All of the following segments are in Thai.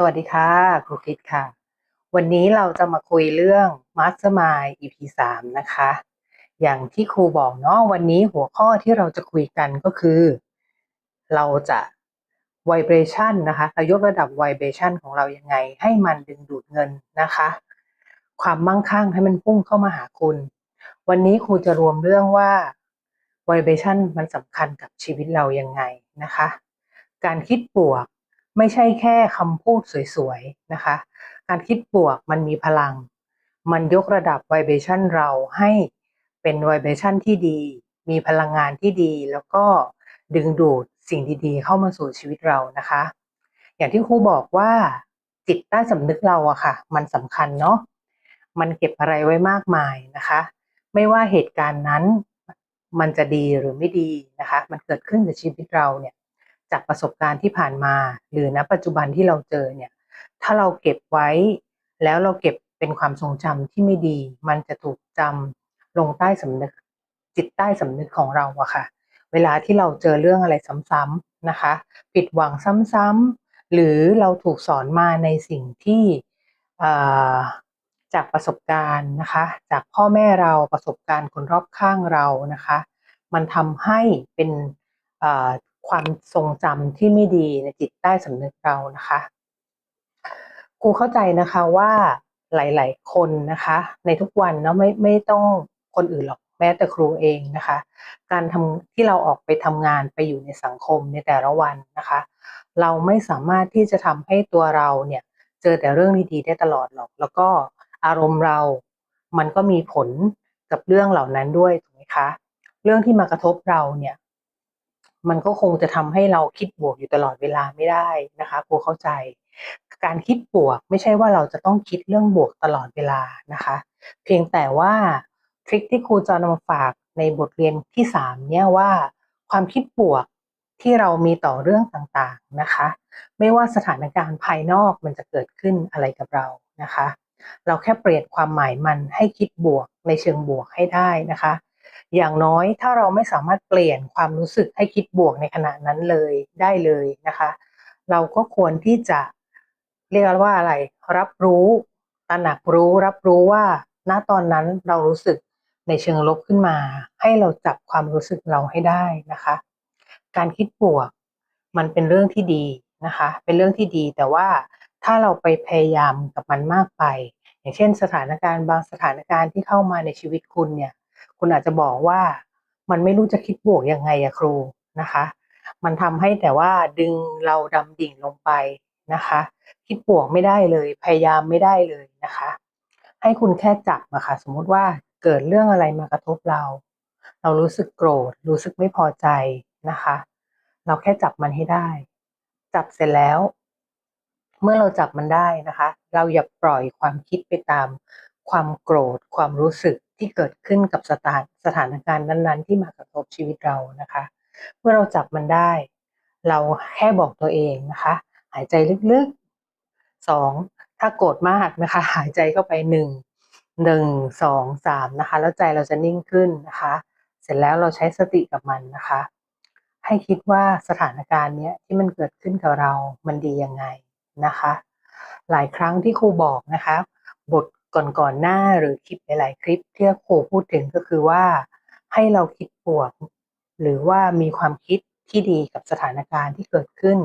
สวัสดีค่ะครูคิดค่ะ วันนี้เราจะมาคุยเรื่อง Mastermind EP 3นะคะ อย่างที่ครูบอกเนาะวันนี้หัวข้อที่เราจะคุยกันก็คือ เราจะ vibration นะคะเรายกระดับ vibration ของเรายังไง ให้มันดึงดูดเงินนะคะ ความมั่งคั่งให้มันพุ่งเข้ามาหาคุณ วันนี้ครูจะรวมเรื่องว่า vibration มันสำคัญกับชีวิตเรายังไงนะคะ การคิดบวก ไม่ใช่แค่คำพูดสวยๆนะคะ การคิดบวกมันมีพลัง มันยกระดับ vibration เราให้เป็น vibration ที่ดี มีพลังงานที่ดี แล้วก็ดึงดูดสิ่งดีๆ เข้ามาสู่ชีวิตเรานะคะ อย่างที่ครูบอกว่าจิตใต้สำนึกเราอะค่ะ มันสำคัญเนาะมันเก็บอะไรไว้มากมายนะคะ ไม่ว่าเหตุการณ์นั้นมันจะดีหรือไม่ดีนะคะ มันเกิดขึ้นกับชีวิตเราเนี่ย จากประสบการณ์ที่ผ่านมา หรือณปัจจุบันที่เราเจอเนี่ย ถ้าเราเก็บไว้ แล้วเราเก็บเป็นความทรงจำที่ไม่ดี มันจะถูกจำลงใต้สำนึก จิตใต้สำนึกของเราอะค่ะ เวลาที่เราเจอเรื่องอะไรซ้ำๆนะคะ ผิดหวังซ้ำๆหรือเราถูกสอนมาในสิ่งที่จากประสบการณ์นะคะ จากพ่อแม่เราประสบการณ์คนรอบข้างเรานะคะ มันทำให้เป็น ความทรงจำที่ไม่ดีในจิตใต้สำนึกเรานะคะ ครูเข้าใจนะคะว่าหลาย ๆ คนนะคะ ในทุกวันเนาะไม่ไม่ต้องคนอื่นหรอกแม้แต่ครูเองนะคะ การทำที่เราออกไปทำงานไปอยู่ในสังคมในแต่ละวันนะคะ เราไม่สามารถที่จะทำให้ตัวเราเนี่ยเจอแต่เรื่องดีๆได้ตลอดหรอก แล้วก็อารมณ์เรา มันก็มีผลกับเรื่องเหล่านั้นด้วยถูกไหมคะ เรื่องที่มากระทบเราเนี่ย มันก็คงจะทำให้เราคิดบวกอยู่ตลอดเวลาไม่ได้นะคะครูเข้าใจ การคิดบวกไม่ใช่ว่าเราจะต้องคิดเรื่องบวกตลอดเวลานะคะ เพียงแต่ว่าทริคที่ครูจะนำมาฝากในบทเรียนที่สามเนี่ยว่า ความคิดบวกที่เรามีต่อเรื่องต่างๆนะคะ ไม่ว่าสถานการณ์ภายนอกมันจะเกิดขึ้นอะไรกับเรานะคะ เราแค่เปลี่ยนความหมายมันให้คิดบวกในเชิงบวกให้ได้นะคะ อย่างน้อยถ้าเราไม่สามารถเปลี่ยนความรู้สึกให้คิดบวกในขณะนั้นเลยได้เลยนะคะ เราก็ควรที่จะเรียกว่าอะไร รับรู้ตระหนักรู้ รับรู้ว่าณตอนนั้นเรารู้สึกในเชิงลบขึ้นมา ให้เราจับความรู้สึกเราให้ได้นะคะ การคิดบวกมันเป็นเรื่องที่ดีนะคะ เป็นเรื่องที่ดีแต่ว่าถ้าเราไปพยายามกับมันมากไป อย่างเช่น สถานการณ์บางสถานการณ์ที่เข้ามาในชีวิตคุณเนี่ย คุณอาจจะบอกว่ามันไม่รู้จะคิดบวกยังไงอะครูนะคะ มันทำให้แต่ว่าดึงเราดำดิ่งลงไปนะคะ คิดบวกไม่ได้เลย พยายามไม่ได้เลยนะคะ ให้คุณแค่จับอะค่ะสมมุติว่าเกิดเรื่องอะไรมากระทบเรา เรารู้สึกโกรธ รู้สึกไม่พอใจนะคะ เราแค่จับมันให้ได้ จับเสร็จแล้ว เมื่อเราจับมันได้นะคะ เราอย่าปล่อยความคิดไปตามความโกรธความรู้สึก ที่เกิดขึ้นกับสถานสถานการณ์นั้นๆ ที่มากระทบชีวิตเรานะคะ เมื่อเราจับมันได้ เราแค่บอกตัวเองนะคะ หายใจลึกๆสองถ้าโกรธมากนะคะ หายใจเข้าไปหนึ่งหนึ่งสองสามนะคะ แล้วใจเราจะนิ่งขึ้นนะคะ เสร็จแล้วเราใช้สติกับมันนะคะ ให้คิดว่าสถานการณ์เนี้ยที่มันเกิดขึ้นกับเรามันดียังไงนะคะ หลายครั้งที่ครูบอกนะคะ บท ก่อนๆหน้าหรือคลิปหลายๆ คลิปที่ครูพูดถึงก็คือว่า ให้เราคิดบวก หรือว่ามีความคิดที่ดีกับสถานการณ์ที่เกิดขึ้น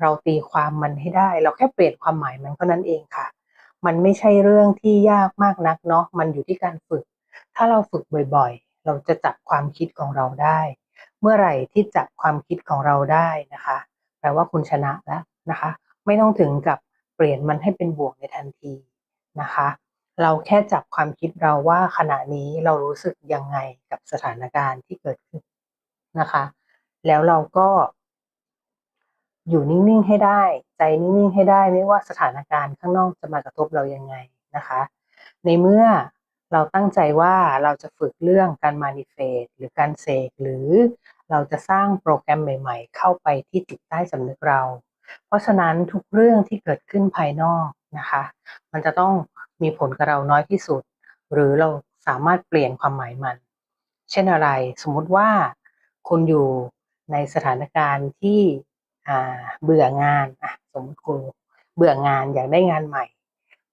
เราตีความมันให้ได้ เราแค่เปลี่ยนความหมายมันเท่านั้นเองค่ะ มันไม่ใช่เรื่องที่ยากมากนักเนาะมันอยู่ที่การฝึก ถ้าเราฝึกบ่อยๆ เราจะจับความคิดของเราได้ เมื่อไหร่ที่จับความคิดของเราได้นะคะ แปลว่าคุณชนะแล้วนะคะ ไม่ต้องถึงกับเปลี่ยนมันให้เป็นบวกในทันทีนะคะ เราแค่จับความคิดเราว่าขณะนี้เรารู้สึกยังไงกับสถานการณ์ที่เกิดขึ้นนะคะ แล้วเราก็ อยู่นิ่งๆให้ได้ ใจนิ่งๆให้ได้ไม่ว่าสถานการณ์ข้างนอกจะมากระทบเรายังไงนะคะ ในเมื่อเราตั้งใจว่าเราจะฝึกเรื่องการมานิเฟสหรือการเสกหรือเราจะสร้างโปรแกรมใหม่ ๆ เข้าไปที่จิตใต้สำนึกเรา เพราะฉะนั้นทุกเรื่องที่เกิดขึ้นภายนอกนะคะ มันจะต้อง มีผลกับเราน้อยที่สุด หรือเราสามารถเปลี่ยนความหมายมัน เช่นอะไร สมมุติว่าคุณอยู่ในสถานการณ์ที่เบื่องานอะสมมติครูเบื่องานอยากได้งานใหม่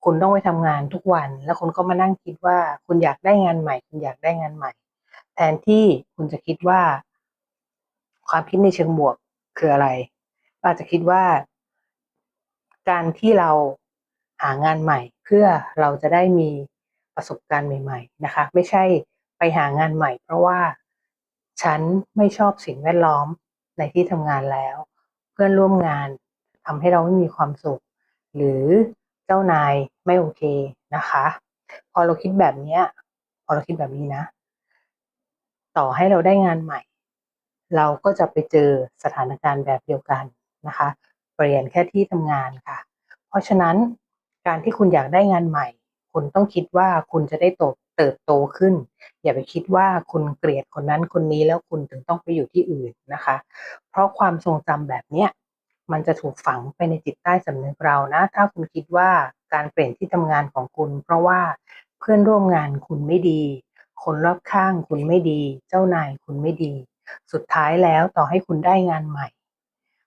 คุณต้องไปทำงานทุกวัน แล้วคุณก็มานั่งคิดว่าคุณอยากได้งานใหม่ คุณอยากได้งานใหม่ แทนที่คุณจะคิดว่า ความคิดในเชิงบวกคืออะไรอาจจะคิดว่า การที่เรา หางานใหม่ เพื่อเราจะได้มีประสบการณ์ใหม่ ๆนะคะ ไม่ใช่ไปหางานใหม่ เพราะว่าฉันไม่ชอบสิ่งแวดล้อมในที่ทำงานแล้ว เพื่อนร่วมงานทำให้เราไม่มีความสุข หรือเจ้านายไม่โอเคนะคะ พอเราคิดแบบเนี้ยพอเราคิดแบบนี้นะ ต่อให้เราได้งานใหม่ เราก็จะไปเจอสถานการณ์แบบเดียวกันนะคะ เปลี่ยนแค่ที่ทำงานค่ะ เพราะฉะนั้น การที่คุณอยากได้งานใหม่ คุณต้องคิดว่าคุณจะได้โตเติบโตขึ้น อย่าไปคิดว่าคุณเกลียดคนนั้นคนนี้แล้วคุณถึงต้องไปอยู่ที่อื่นนะคะ เพราะความทรงจำแบบเนี้ยมันจะถูกฝังไปในจิตใต้สำนึกเรานะ ถ้าคุณคิดว่าการเปลี่ยนที่ทำงานของคุณ เพราะว่าเพื่อนร่วมงานคุณไม่ดี คนรอบข้างคุณไม่ดี เจ้านายคุณไม่ดี สุดท้ายแล้วต่อให้คุณได้งานใหม่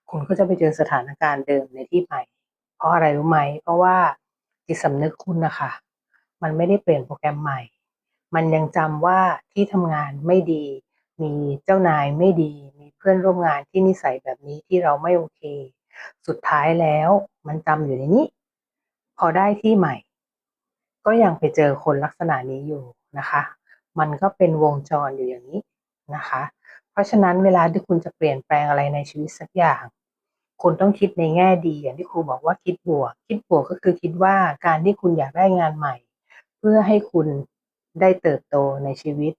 คุณก็จะไปเจอสถานการณ์เดิมในที่ใหม่ เพราะอะไรรู้ไหม เพราะว่า จิตสำนึกคุณนะคะ มันไม่ได้เปลี่ยนโปรแกรมใหม่ มันยังจำว่าที่ทำงานไม่ดี มีเจ้านายไม่ดี มีเพื่อนร่วมงานที่นิสัยแบบนี้ที่เราไม่โอเค สุดท้ายแล้วมันจำอยู่ในนี้ พอได้ที่ใหม่ ก็ยังไปเจอคนลักษณะนี้อยู่นะคะ มันก็เป็นวงจรอยู่อย่างนี้นะคะ เพราะฉะนั้นเวลาที่คุณจะเปลี่ยนแปลงอะไรในชีวิตสักอย่าง คุณต้องคิดในแง่ดี อย่างที่ครูบอกว่าคิดบวก คิดบวกก็คือคิดว่าการที่คุณอยากได้งานใหม่ เพื่อให้คุณได้เติบโตในชีวิต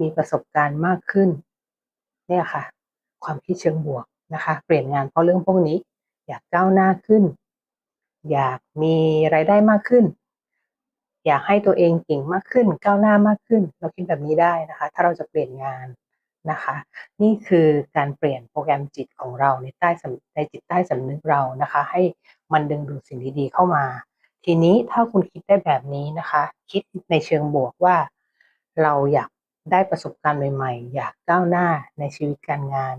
มีประสบการณ์มากขึ้น เนี่ยค่ะ ความคิดเชิงบวกนะคะ เปลี่ยนงานเพราะเรื่องพวกนี้ อยากก้าวหน้าขึ้น อยากมีรายได้มากขึ้น อยากให้ตัวเองเก่งมากขึ้น ก้าวหน้ามากขึ้น เราคิดแบบนี้ได้นะคะ ถ้าเราจะเปลี่ยนงาน นะคะ นี่คือการเปลี่ยนโปรแกรมจิตของเราในใต้ในจิตใต้สำนึกเรานะคะ ให้มันดึงดูดสิ่งดีๆเข้ามา ทีนี้ถ้าคุณคิดได้แบบนี้นะคะ คิดในเชิงบวกว่า เราอยากได้ประสบการณ์ใหม่ๆ อยากก้าวหน้าในชีวิตการงาน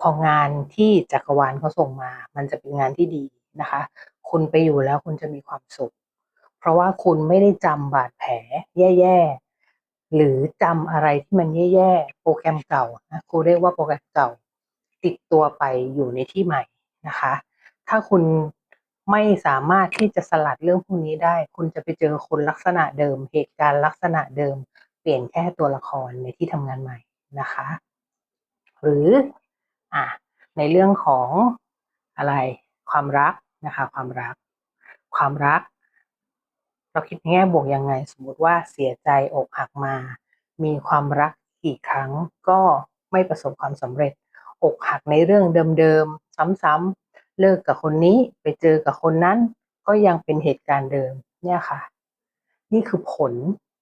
พองานที่จักรวาลเขาส่งมา มันจะเป็นงานที่ดีนะคะ คุณไปอยู่แล้วคุณจะมีความสุข เพราะว่าคุณไม่ได้จำบาดแผลแย่ๆ หรือจำอะไรที่มันแย่ๆ โปรแกรมเก่านะครูเรียกว่าโปรแกรมเก่า ติดตัวไปอยู่ในที่ใหม่นะคะ ถ้าคุณไม่สามารถที่จะสลัดเรื่องพวกนี้ได้ คุณจะไปเจอคนลักษณะเดิม เหตุการณ์ลักษณะเดิม เปลี่ยนแค่ตัวละครในที่ทำงานใหม่นะคะ หรืออะในเรื่องของอะไรความรักนะคะ ความรัก ความรัก เราคิดแง่บวกยังไง สมมติว่าเสียใจอกหักมา มีความรักกี่ครั้งก็ไม่ประสบความสำเร็จ อกหักในเรื่องเดิมๆซ้ำๆเลิกกับคนนี้ไปเจอกับคนนั้นก็ยังเป็นเหตุการณ์เดิมเนี่ยค่ะ นี่คือผล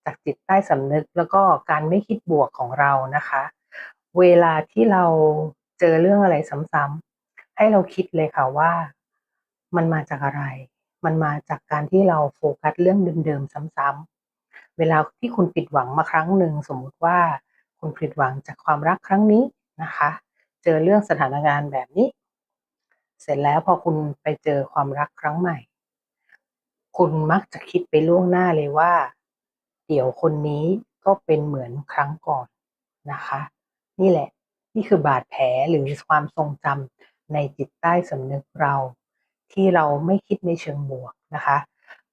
จากจิตใต้สำนึกแล้วก็การไม่คิดบวกของเรานะคะ เวลาที่เราเจอเรื่องอะไรซ้ำๆให้เราคิดเลยค่ะว่ามันมาจากอะไร มันมาจากการที่เราโฟกัสเรื่องเดิมๆซ้ำๆเวลาที่คุณผิดหวังมาครั้งหนึ่งสมมุติว่าคุณผิดหวังจากความรักครั้งนี้นะคะ เจอเรื่องสถานการณ์แบบนี้ เสร็จแล้วพอคุณไปเจอความรักครั้งใหม่ คุณมักจะคิดไปล่วงหน้าเลยว่า เดี๋ยวคนนี้ก็เป็นเหมือนครั้งก่อนนะคะ นี่แหละนี่คือบาดแผลหรือความทรงจำในจิตใต้สำนึกเรา ที่เราไม่คิดในเชิงบวกนะคะ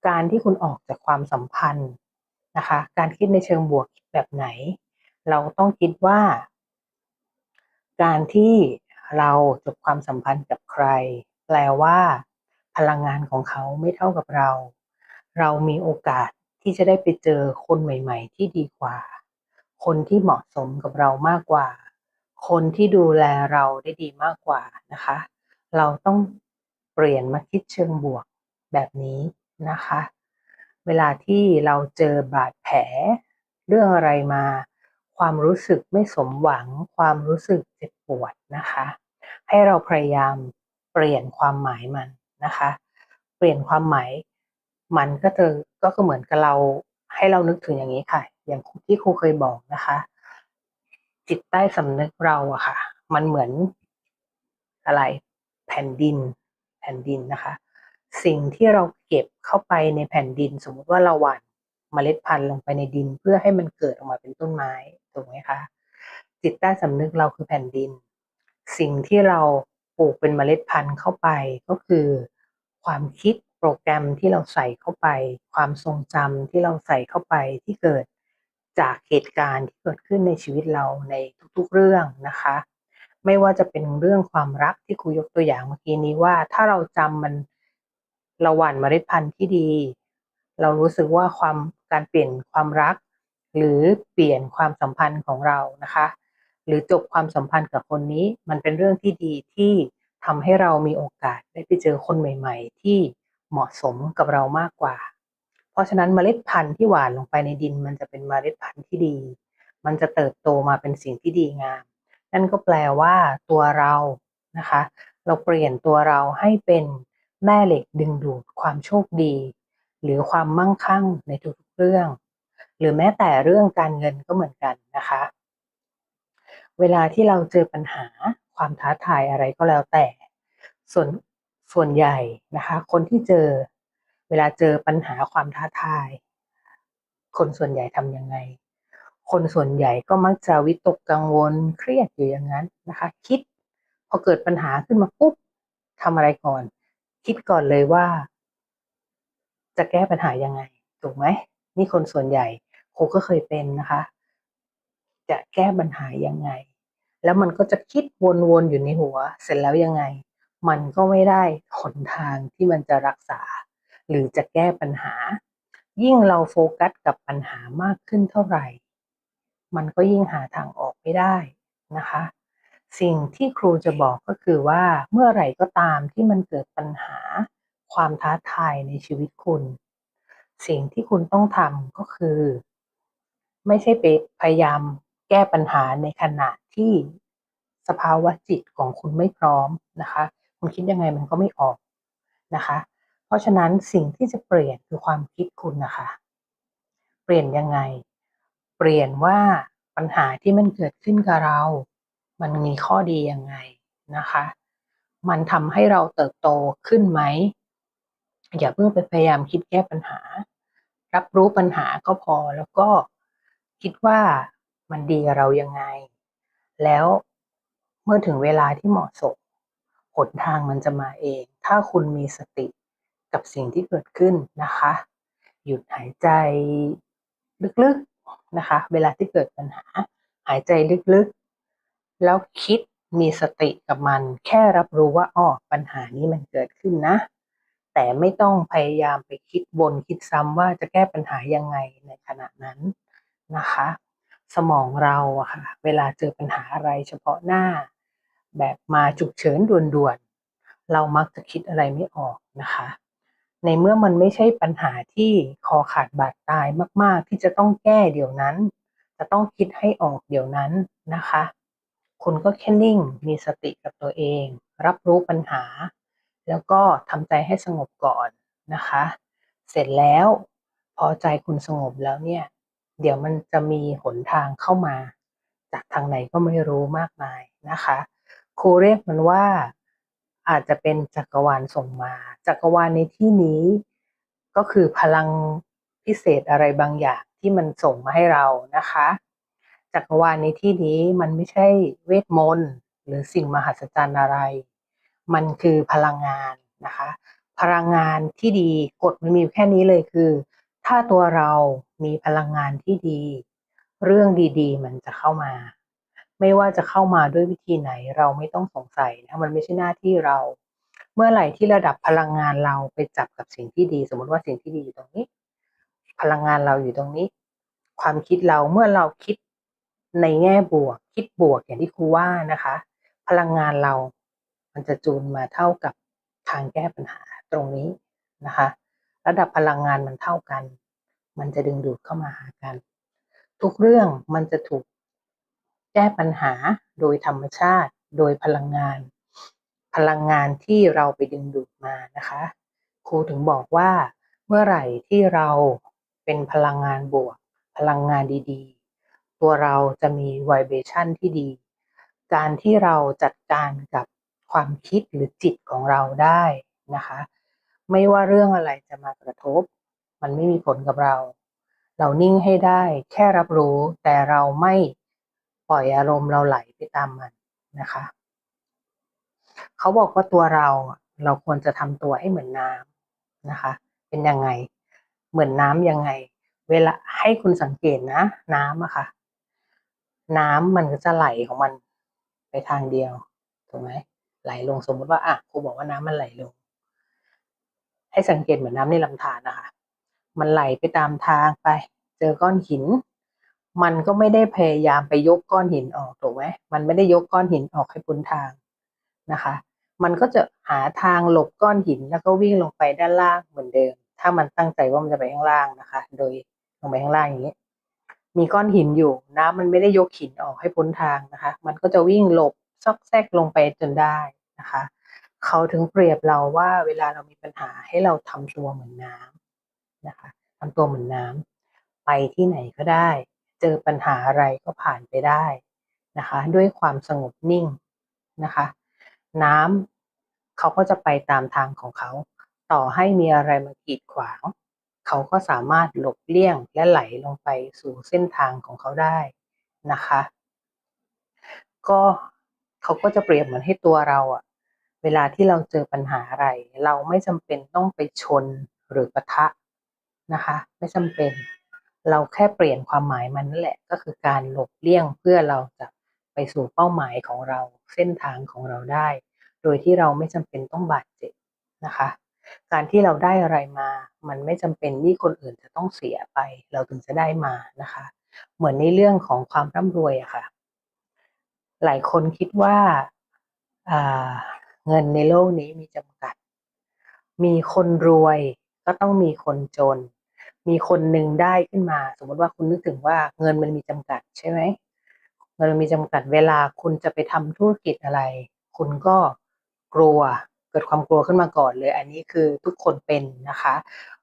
การที่คุณออกจากความสัมพันธ์นะคะ การคิดในเชิงบวกแบบไหน เราต้องคิดว่า การที่เราจบความสัมพันธ์กับใคร แปลว่า พลังงานของเขาไม่เท่ากับเรา เรามีโอกาสที่จะได้ไปเจอคนใหม่ ๆ ที่ดีกว่า คนที่เหมาะสมกับเรามากกว่า คนที่ดูแลเราได้ดีมากกว่านะคะ เราต้อง เปลี่ยนมาคิดเชิงบวกแบบนี้นะคะ เวลาที่เราเจอบาดแผล เรื่องอะไรมา ความรู้สึกไม่สมหวัง ความรู้สึกเจ็บปวดนะคะ ให้เราพยายามเปลี่ยนความหมายมันนะคะ เปลี่ยนความหมายมันก็จะก็คือเหมือนกับเราให้เรานึกถึงอย่างนี้ค่ะ อย่างที่ครูเคยบอกนะคะ จิตใต้สำนึกเราอะค่ะ มันเหมือนอะไร แผ่นดิน แผ่นดินนะคะ สิ่งที่เราเก็บเข้าไปในแผ่นดิน สมมุติว่าเราหว่านเมล็ดพันธุ์ลงไปในดินเพื่อให้มันเกิดออกมาเป็นต้นไม้ถูกไหมคะจิตใต้สำนึกเราคือแผ่นดิน สิ่งที่เราปลูกเป็นเมล็ดพันธุ์เข้าไปก็คือ ความคิดโปรแกรมที่เราใส่เข้าไป ความทรงจำที่เราใส่เข้าไปที่เกิดจากเหตุการณ์ที่เกิดขึ้นในชีวิตเราในทุกๆเรื่องนะคะ ไม่ว่าจะเป็นเรื่องความรักที่ครูยกตัวอย่างเมื่อกี้นี้ว่า ถ้าเราจำมันเราหว่านเมล็ดพันธุ์ที่ดี เรารู้สึกว่าความการเปลี่ยนความรัก หรือเปลี่ยนความสัมพันธ์ของเรานะคะ หรือจบความสัมพันธ์กับคนนี้ มันเป็นเรื่องที่ดีที่ทำให้เรามีโอกาสได้ไปเจอคนใหม่ ๆ ที่เหมาะสมกับเรามากกว่า เพราะฉะนั้นเมล็ดพันธุ์ที่หว่านลงไปในดิน มันจะเป็นเมล็ดพันธุ์ที่ดี มันจะเติบโตมาเป็นสิ่งที่ดีงาม นั่นก็แปลว่าตัวเรานะคะ เราเปลี่ยนตัวเราให้เป็นแม่เหล็กดึงดูดความโชคดี หรือความมั่งคั่งในทุกๆเรื่อง หรือแม้แต่เรื่องการเงินก็เหมือนกันนะคะ เวลาที่เราเจอปัญหาความท้าทายอะไรก็แล้วแต่ ส่วนส่วนใหญ่นะคะ คนที่เจอเวลาเจอปัญหาความท้าทาย คนส่วนใหญ่ทำยังไง คนส่วนใหญ่ก็มักจะวิตกกังวลเครียดอยู่อย่างนั้นนะคะ คิดพอเกิดปัญหาขึ้นมาปุ๊บทำอะไรก่อน คิดก่อนเลยว่า จะแก้ปัญหายังไง ถูกไหมนี่คนส่วนใหญ่ครก็เคยเป็นนะคะ จะแก้ปัญหายังไง แล้วมันก็จะคิดวนๆอยู่ในหัว เสร็จแล้วยังไง มันก็ไม่ได้หนทางที่มันจะรักษา หรือจะแก้ปัญหา ยิ่งเราโฟกัสกับปัญหามากขึ้นเท่าไหร่ มันก็ยิ่งหาทางออกไม่ได้นะคะ สิ่งที่ครูจะบอกก็คือว่าเมื่อไหร่ก็ตามที่มันเกิดปัญหาความท้าทายในชีวิตคุณ สิ่งที่คุณต้องทำก็คือ ไม่ใช่ไปพยายามแก้ปัญหาในขณะที่สภาวะจิตของคุณไม่พร้อมนะคะ คุณคิดยังไงมันก็ไม่ออกนะคะ เพราะฉะนั้นสิ่งที่จะเปลี่ยนคือความคิดคุณนะคะ เปลี่ยนยังไง เปลี่ยนว่าปัญหาที่มันเกิดขึ้นกับเรา มันมีข้อดียังไงนะคะ มันทำให้เราเติบโตขึ้นไหม อย่าเพิ่งไปพยายามคิดแก้ปัญหา รับรู้ปัญหาก็พอแล้วก็คิดว่ามันดีกับเรายังไง แล้วเมื่อถึงเวลาที่เหมาะสมหนทางมันจะมาเอง ถ้าคุณมีสติกับสิ่งที่เกิดขึ้นนะคะ หยุดหายใจลึกๆ นะคะ เวลาที่เกิดปัญหา หายใจลึกๆ แล้วคิดมีสติกับมัน แค่รับรู้ว่าอ๋อปัญหานี้มันเกิดขึ้นนะ แต่ไม่ต้องพยายามไปคิดวนคิดซ้ำว่าจะแก้ปัญหายังไงในขณะนั้นนะคะ สมองเราอะค่ะ เวลาเจอปัญหาอะไรเฉพาะหน้า แบบมาฉุกเฉินด่วนๆเรามักจะคิดอะไรไม่ออกนะคะ ในเมื่อมันไม่ใช่ปัญหาที่คอขาดบาดตายมาก ๆ ที่จะต้องแก้เดี๋ยวนั้น จะต้องคิดให้ออกเดี๋ยวนั้นนะคะ คุณก็แค่นิ่งมีสติกับตัวเอง รับรู้ปัญหา แล้วก็ทำใจให้สงบก่อนนะคะ เสร็จแล้ว พอใจคุณสงบแล้วเนี่ย เดี๋ยวมันจะมีหนทางเข้ามา จากทางไหนก็ไม่รู้มากมายนะคะ ครูเรียกมันว่า อาจจะเป็นจักรวาลส่งมา จักรวาลในที่นี้ก็คือพลังพิเศษอะไรบางอย่างที่มันส่งมาให้เรานะคะ จักรวาลในที่นี้มันไม่ใช่เวทมนต์หรือสิ่งมหัศจรรย์อะไร มันคือพลังงานนะคะ พลังงานที่ดีกฎมันมีแค่นี้เลยคือ ถ้าตัวเรามีพลังงานที่ดี เรื่องดีๆ มันจะเข้ามา ไม่ว่าจะเข้ามาด้วยวิธีไหนเราไม่ต้องสงสัยนะมันไม่ใช่หน้าที่เรา เมื่อไหร่ที่ระดับพลังงานเราไปจับกับสิ่งที่ดี สมมติว่าสิ่งที่ดีอยู่ตรงนี้ พลังงานเราอยู่ตรงนี้ ความคิดเราเมื่อเราคิดในแง่บวก คิดบวกอย่างที่ครูว่านะคะ พลังงานเรา มันจะจูนมาเท่ากับทางแก้ปัญหาตรงนี้นะคะ ระดับพลังงานมันเท่ากัน มันจะดึงดูดเข้ามาหากัน ทุกเรื่องมันจะถูก แก้ปัญหาโดยธรรมชาติ โดยพลังงาน พลังงานที่เราไปดึงดูดมานะคะ ครูถึงบอกว่า เมื่อไหร่ที่เราเป็นพลังงานบวก พลังงานดีๆ ตัวเราจะมีไวเบชั่นที่ดี การที่เราจัดการกับความคิดหรือจิตของเราได้นะคะ ไม่ว่าเรื่องอะไรจะมากระทบ มันไม่มีผลกับเรา เรานิ่งให้ได้แค่รับรู้แต่เราไม่ ปล่อยอารมณ์เราไหลไปตามมันนะคะ เขาบอกว่าตัวเราเราควรจะทำตัวให้เหมือนน้ำนะคะ เป็นยังไง เหมือนน้ำยังไง เวลาให้คุณสังเกตนะ น้ำอะค่ะ น้ำมันก็จะไหลของมันไปทางเดียวถูกไหมไหลลงสมมุติว่าอะครูบอกว่าน้ำมันไหลลง ให้สังเกตเหมือนน้ำในลำธารนะคะ มันไหลไปตามทางไป เจอก้อนหิน มันก็ไม่ได้พยายามไปยกก้อนหินออกถูกไหมมันไม่ได้ยกก้อนหินออกให้พ้นทางนะคะ มันก็จะหาทางหลบก้อนหินแล้วก็วิ่งลงไปด้านล่างเหมือนเดิม ถ้ามันตั้งใจว่ามันจะไปข้างล่างนะคะ โดยลงไปข้างล่างอย่างนี้ มีก้อนหินอยู่น้ำมันไม่ได้ยกหินออกให้พ้นทางนะคะ มันก็จะวิ่งหลบซอกแซกลงไปจนได้นะคะ เขาถึงเปรียบเราว่าเวลาเรามีปัญหาให้เราทำตัวเหมือนน้ำนะคะทำตัวเหมือนน้ำไปที่ไหนก็ได้ เจอปัญหาอะไรก็ผ่านไปได้นะคะ ด้วยความสงบนิ่งนะคะ น้ำเขาก็จะไปตามทางของเขา ต่อให้มีอะไรมากีดขวาง เขาก็สามารถหลบเลี่ยงและไหลลงไปสู่เส้นทางของเขาได้นะคะ ก็เขาก็จะเปรียบเหมือนให้ตัวเราอะเวลาที่เราเจอปัญหาอะไร เราไม่จำเป็นต้องไปชนหรือปะทะนะคะ ไม่จำเป็น เราแค่เปลี่ยนความหมายมันนั่นแหละ ก็คือการหลบเลี่ยงเพื่อเราจะไปสู่เป้าหมายของเราเส้นทางของเราได้ โดยที่เราไม่จำเป็นต้องบาดเจ็บนะคะ การที่เราได้อะไรมา มันไม่จำเป็นที่คนอื่นจะต้องเสียไป เราถึงจะได้มานะคะ เหมือนในเรื่องของความร่ำรวยอะค่ะ หลายคนคิดว่าเงินในโลกนี้มีจำกัด มีคนรวยก็ต้องมีคนจน มีคนหนึ่งได้ขึ้นมา สมมติว่าคุณนึกถึงว่าเงินมันมีจำกัดใช่ไหมเงินมันมีจำกัดเวลาคุณจะไปทำธุรกิจอะไร คุณก็กลัวเกิดความกลัวขึ้นมาก่อนเลย อันนี้คือทุกคนเป็นนะคะ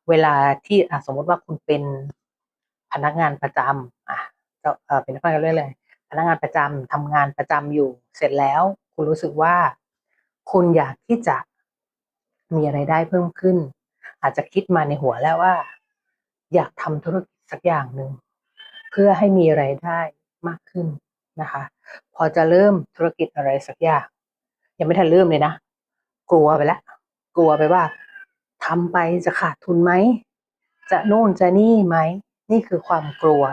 เวลาที่สมมติว่าคุณเป็นพนักงานประจำอะเป็นพนักงานเรื่อยๆพนักงานประจำทำงานประจำอยู่เสร็จแล้ว คุณรู้สึกว่า คุณอยากที่จะมีอะไรได้เพิ่มขึ้น อาจจะคิดมาในหัวแล้วว่า อยากทำธุรกิจสักอย่างหนึ่งเพื่อให้มีไรายได้มากขึ้นนะคะ พอจะเริ่มธุรกิจอะไรสักอย่างยังไม่ทันเริ่มเลยนะ กลัวไปแล้วกลัวไปว่าทำไปจะขาดทุนไหม จะโน่นจะนี่ไหม นี่คือความกลัว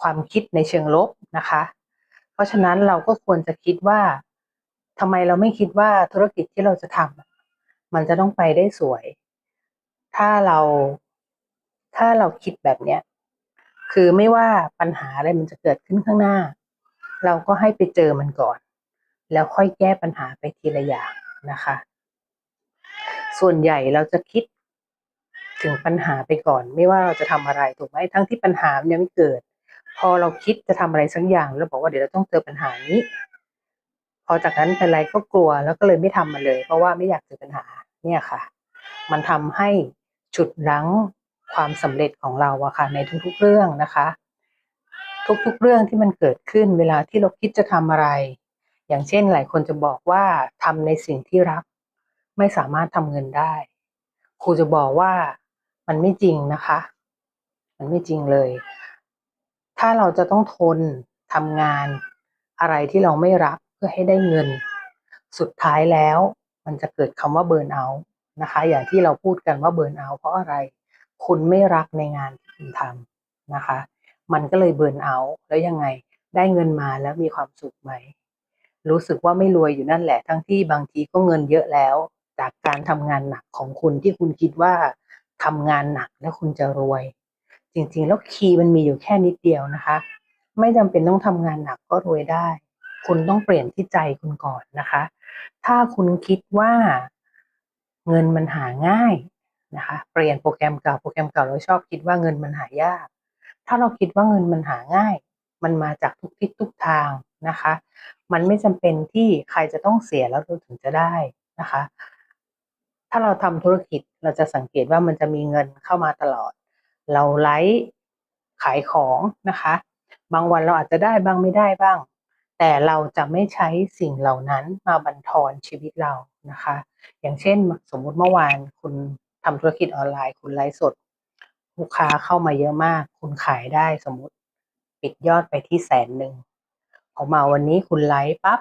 ความคิดในเชิงลบนะคะ เพราะฉะนั้นเราก็ควรจะคิดว่าทำไมเราไม่คิดว่าธุรกิจที่เราจะทำมันจะต้องไปได้สวย ถ้าเรา ถ้าเราคิดแบบเนี้ยคือไม่ว่าปัญหาอะไรมันจะเกิดขึ้นข้างหน้า เราก็ให้ไปเจอมันก่อน แล้วค่อยแก้ปัญหาไปทีละอย่างนะคะ ส่วนใหญ่เราจะคิดถึงปัญหาไปก่อน ไม่ว่าเราจะทำอะไรถูกไหมทั้งที่ปัญหายังไม่เกิด พอเราคิดจะทำอะไรสักอย่างแล้วบอกว่าเดี๋ยวเราต้องเจอปัญหานี้ พอจากนั้นเป็นไรก็กลัวแล้วก็เลยไม่ทำมันเลย เพราะว่าไม่อยากเจอปัญหาเนี่ยค่ะ มันทำให้ฉุดรั้ง ความสำเร็จของเราอะค่ะในทุกๆเรื่องนะคะ ทุกๆเรื่องที่มันเกิดขึ้นเวลาที่เราคิดจะทำอะไร อย่างเช่นหลายคนจะบอกว่าทำในสิ่งที่รัก ไม่สามารถทำเงินได้ ครูจะบอกว่ามันไม่จริงนะคะ มันไม่จริงเลย ถ้าเราจะต้องทนทำงานอะไรที่เราไม่รักเพื่อให้ได้เงิน สุดท้ายแล้ว มันจะเกิดคำว่าเบิร์นเอาท์นะคะ อย่างที่เราพูดกันว่าเบิร์นเอาท์เพราะอะไร คุณไม่รักในงานที่คุณทำนะคะ มันก็เลยเบิร์นเอาแล้วยังไงได้เงินมาแล้วมีความสุขไหม รู้สึกว่าไม่รวยอยู่นั่นแหละ ทั้งที่บางทีก็เงินเยอะแล้ว จากการทำงานหนักของคุณที่คุณคิดว่าทำงานหนักแล้วคุณจะรวย จริงๆ แล้วคีย์มันมีอยู่แค่นิดเดียวนะคะ ไม่จำเป็นต้องทำงานหนักก็รวยได้ คุณต้องเปลี่ยนที่ใจคุณก่อนนะคะ ถ้าคุณคิดว่าเงินมันหาง่าย นะคะเปลี่ยนโปรแกรมเก่าโปรแกรมเก่าเราชอบคิดว่าเงินมันหายาก ถ้าเราคิดว่าเงินมันหาง่าย มันมาจากทุกทิศทุกทางนะคะ มันไม่จำเป็นที่ใครจะต้องเสียแล้วเราถึงจะได้นะคะ ถ้าเราทำธุรกิจเราจะสังเกตว่ามันจะมีเงินเข้ามาตลอด เราไลฟ์ขายของนะคะ บางวันเราอาจจะได้บ้างไม่ได้บ้าง แต่เราจะไม่ใช้สิ่งเหล่านั้นมาบั่นทอนชีวิตเรานะคะ อย่างเช่นสมมุติเมื่อวานคุณ ทำธุรกิจออนไลน์ คุณไลฟ์สด ลูกค้าเข้ามาเยอะมาก คุณขายได้สมมติ ปิดยอดไปที่แสนหนึ่งออกมาวันนี้คุณไลฟ์ปั๊บ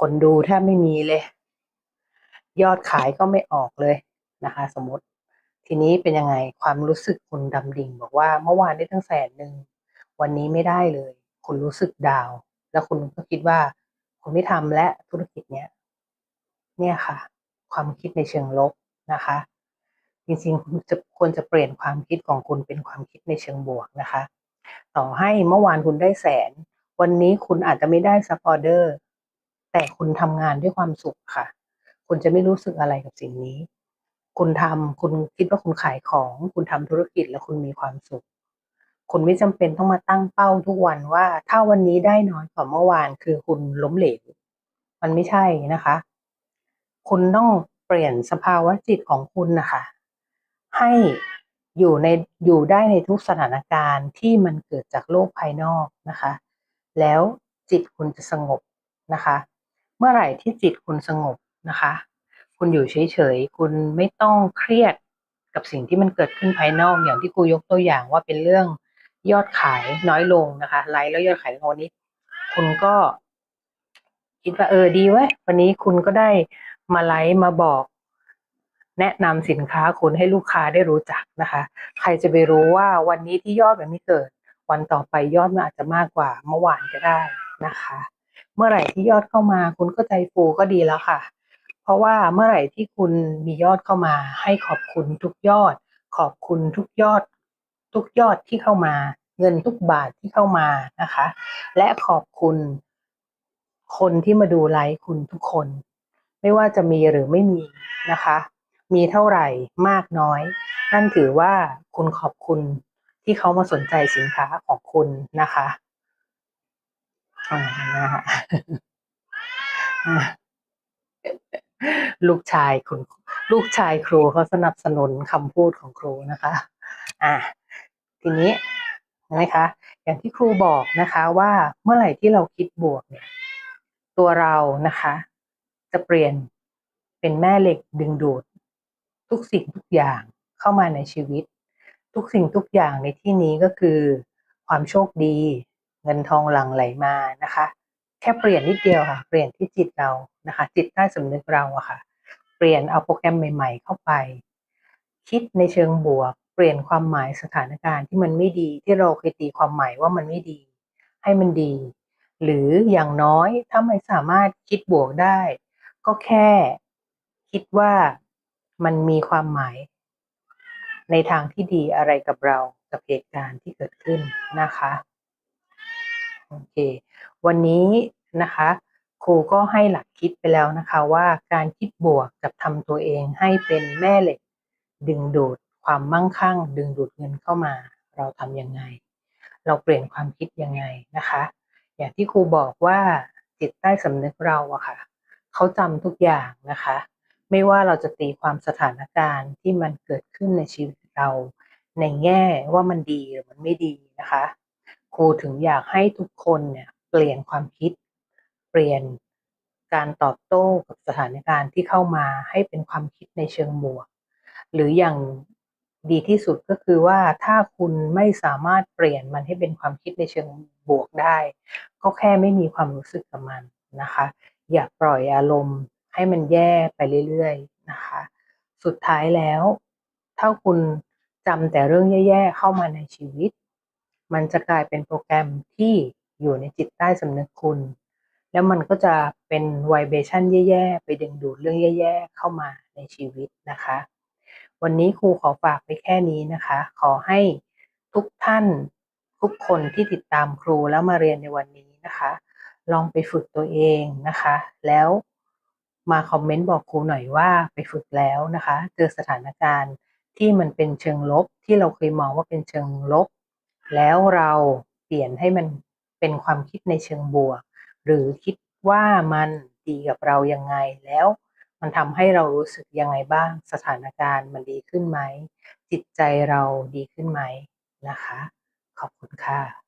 คนดูแทบไม่มีเลย ยอดขายก็ไม่ออกเลยนะคะ สมมติ ทีนี้เป็นยังไงความรู้สึกคุณดำดิ่ง บอกว่าเมื่อวานได้ทั้งแสนหนึ่งวันนี้ไม่ได้เลย คุณรู้สึกดาว แล้วคุณก็คิดว่า คุณไม่ทำและธุรกิจเนี้ยเนี่ยค่ะ ความคิดในเชิงลบนะคะ จริงๆคุณจะควรจะเปลี่ยนความคิดของคุณเป็นความคิดในเชิงบวกนะคะ ต่อให้เมื่อวานคุณได้แสน วันนี้คุณอาจจะไม่ได้สักออเดอร์ แต่คุณทำงานด้วยความสุขค่ะ คุณจะไม่รู้สึกอะไรกับสิ่งนี้ คุณทำคุณคิดว่าคุณขายของ คุณทำธุรกิจแล้วคุณมีความสุข คุณไม่จำเป็นต้องมาตั้งเป้าทุกวันว่า ถ้าวันนี้ได้น้อยกว่าเมื่อวานคือคุณล้มเหลวมันไม่ใช่นะคะ คุณต้องเปลี่ยนสภาวะจิตของคุณนะคะ ให้อยู่ในอยู่ได้ในทุกสถานการณ์ที่มันเกิดจากโลกภายนอกนะคะ แล้วจิตคุณจะสงบนะคะ เมื่อไหร่ที่จิตคุณสงบนะคะ คุณอยู่เฉยๆคุณไม่ต้องเครียดกับสิ่งที่มันเกิดขึ้นภายนอกอย่างที่ครูยกตัวอย่างว่าเป็นเรื่องยอดขายน้อยลงนะคะไลฟ์แล้วยอดขายน้อยนี้ คุณก็คิดว่าเออดีเว้ยวันนี้คุณก็ได้มาไลฟ์มาบอก แนะนำสินค้าคุณให้ลูกค้าได้รู้จักนะคะ ใครจะไปรู้ว่าวันนี้ที่ยอดแบบนี้เกิด วันต่อไปยอดมันอาจจะมากกว่าเมื่อวานก็ได้นะคะ เมื่อไหร่ที่ยอดเข้ามาคุณก็ใจฟูก็ดีแล้วค่ะ เพราะว่าเมื่อไหร่ที่คุณมียอดเข้ามา ให้ขอบคุณทุกยอด ขอบคุณทุกยอด ทุกยอดที่เข้ามา เงินทุกบาทที่เข้ามานะคะ และขอบคุณ คนที่มาดูไลฟ์คุณทุกคน ไม่ว่าจะมีหรือไม่มีนะคะ มีเท่าไหร่มากน้อย นั่นถือว่าคุณขอบคุณที่เขามาสนใจสินค้าของคุณนะคะอ่าลูกชายคุณลูกชายครูเขาสนับสนุนคำพูดของครูนะคะ อ่าทีนี้นะคะ อย่างที่ครูบอกนะคะว่าเมื่อไหร่ที่เราคิดบวกเนี่ย ตัวเรานะคะ จะเปลี่ยนเป็นแม่เหล็กดึงดูด ทุกสิ่งทุกอย่างเข้ามาในชีวิต ทุกสิ่งทุกอย่างในที่นี้ก็คือ ความโชคดี เงินทองหลั่งไหลมานะคะ แค่เปลี่ยนนิดเดียวค่ะ เปลี่ยนที่จิตเรานะคะ จิตใต้สำนึกเราอะค่ะ เปลี่ยนเอาโปรแกรมใหม่ ๆ เข้าไป คิดในเชิงบวก เปลี่ยนความหมายสถานการณ์ที่มันไม่ดีที่เราเคยตีความหมายว่ามันไม่ดี ให้มันดี หรืออย่างน้อยถ้าไม่สามารถคิดบวกได้ ก็แค่คิดว่า มันมีความหมาย ในทางที่ดีอะไรกับเรากับเหตุการณ์ที่เกิดขึ้นนะคะโอเค วันนี้นะคะ ครูก็ให้หลักคิดไปแล้วนะคะว่าการคิดบวกกับทำตัวเองให้เป็นแม่เหล็ก ดึงดูดความมั่งคั่ง ดึงดูดเงินเข้ามา เราทำยังไง เราเปลี่ยนความคิดยังไงนะคะ อย่างที่ครูบอกว่าจิตใต้สำนึกเราอะค่ะเขาจำทุกอย่างนะคะ ไม่ว่าเราจะตีความสถานการณ์ที่มันเกิดขึ้นในชีวิตเรา ในแง่ว่ามันดีหรือมันไม่ดีนะคะ ครูถึงอยากให้ทุกคนเนี่ยเปลี่ยนความคิด เปลี่ยนการตอบโต้กับสถานการณ์ที่เข้ามาให้เป็นความคิดในเชิงบวก หรืออย่างดีที่สุดก็คือว่าถ้าคุณไม่สามารถเปลี่ยนมันให้เป็นความคิดในเชิงบวกได้ ก็แค่ไม่มีความรู้สึกกับมันนะคะ อย่าปล่อยอารมณ์ ให้มันแย่ไปเรื่อยๆนะคะ สุดท้ายแล้ว ถ้าคุณจำแต่เรื่องแย่ๆเข้ามาในชีวิต มันจะกลายเป็นโปรแกรมที่อยู่ในจิตใต้สำนึกคุณ แล้วมันก็จะเป็นไวเบชันแย่ๆ ไปดึงดูดเรื่องแย่ๆ เข้ามาในชีวิตนะคะ วันนี้ครูขอฝากไปแค่นี้นะคะ ขอให้ทุกท่านทุกคนที่ติดตามครูแล้วมาเรียนในวันนี้นะคะ ลองไปฝึกตัวเองนะคะ แล้ว มาคอมเมนต์บอกครูหน่อยว่าไปฝึกแล้วนะคะ เจอสถานการณ์ที่มันเป็นเชิงลบที่เราเคยมองว่าเป็นเชิงลบ แล้วเราเปลี่ยนให้มันเป็นความคิดในเชิงบวก หรือคิดว่ามันดีกับเรายังไงแล้ว มันทำให้เรารู้สึกยังไงบ้าง สถานการณ์มันดีขึ้นไหม จิตใจเราดีขึ้นไหมนะคะ ขอบคุณค่ะ